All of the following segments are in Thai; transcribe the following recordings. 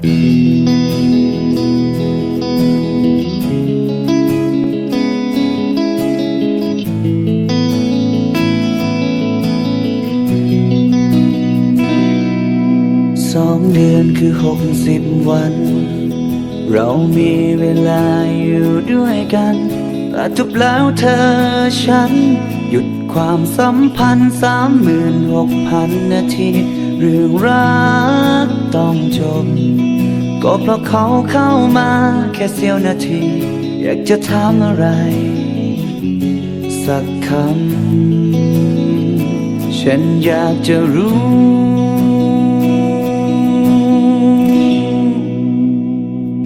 สองเดือนคือหกสิบวัน เรามีเวลาอยู่ด้วยกันแต่จบแล้วเธอฉัน หยุดความสัมพันธ์สามหมื่นหกพันนาที เรื่องรักต้องจบ ก็เพราะเขาเข้ามาแค่เสี้ยวนาที อยากจะถามอะไร สักคำ ฉันอยากจะรู้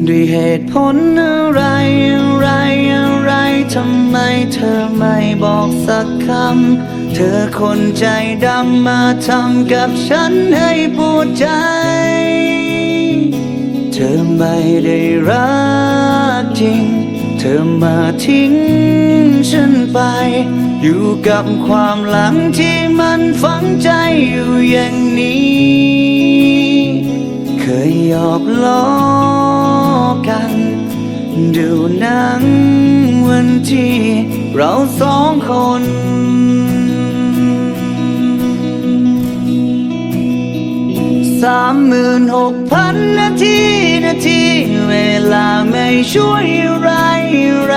ด้วยเหตุผลอะไรอะไรอะไรทำไมเธอไม่บอกสักคำ เธอคนใจดำมาทำกับฉันให้ปวดใจ ไม่ได้รักจริง เธอมาทิ้งฉันไป อยู่กับความหลังที่มันฝังใจอยู่อย่างนี้ เคยหยอกล้อกัน ดูหนังวันที่เราสองคน สามหมื่นหกพันนาทีนาที เวลาไม่ช่วยอะไรอะไร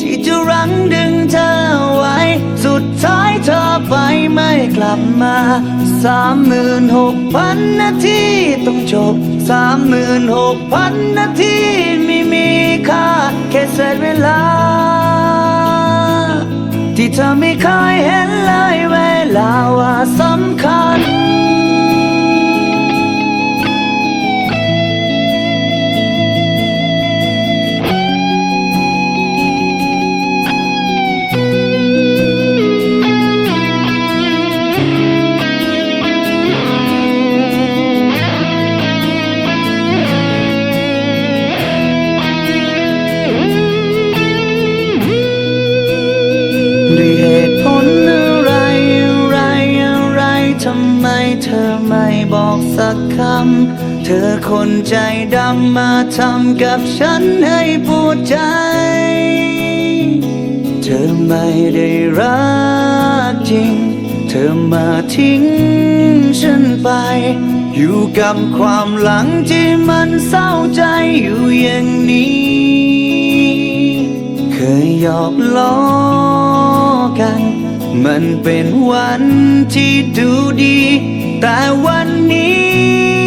ที่จะรั้งดึงเธอไว้ สุดท้ายเธอไปไม่กลับมาสามหมื่นหกพันนาทีต้องจบสามหมื่นหกพันนาทีไม่มีค่าแค่เศษเวลา ที่เธอไม่เคยเห็นเลย เธอไม่บอกสักคำ เธอคนใจดำมาทำกับฉันให้ปวดใจ เธอไม่ได้รักจริง เธอมาทิ้งฉันไป อยู่กับความหลังที่มันเศร้าใจอยู่อย่างนี้ เคยหยอกล้อกันมันเป็นวันที่ดูดี แต่วันนี้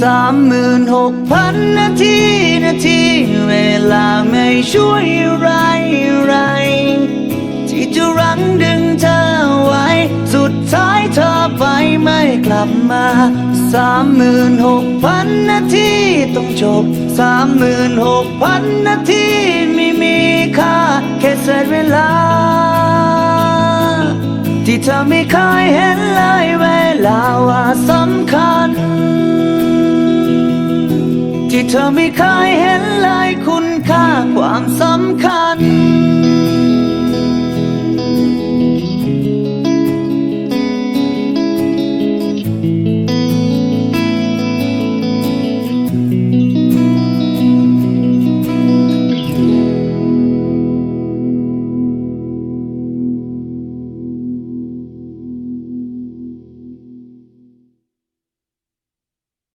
สามหมื่นหกพันนาทีนาที เวลาไม่ช่วยไรไร ที่จะรั้งดึงเธอไว้ สุดท้ายเธอไปไม่กลับมาสามหมื่นหกพันนาทีต้องจบสามหมื่นหกพันนาทีไม่มีค่าแค่เศษเวลา ที่เธอไม่เคยเห็นเลยเวลาว่าสำคัญ ที่เธอไม่เคยเห็นเลยคุณค่าความสำคัญ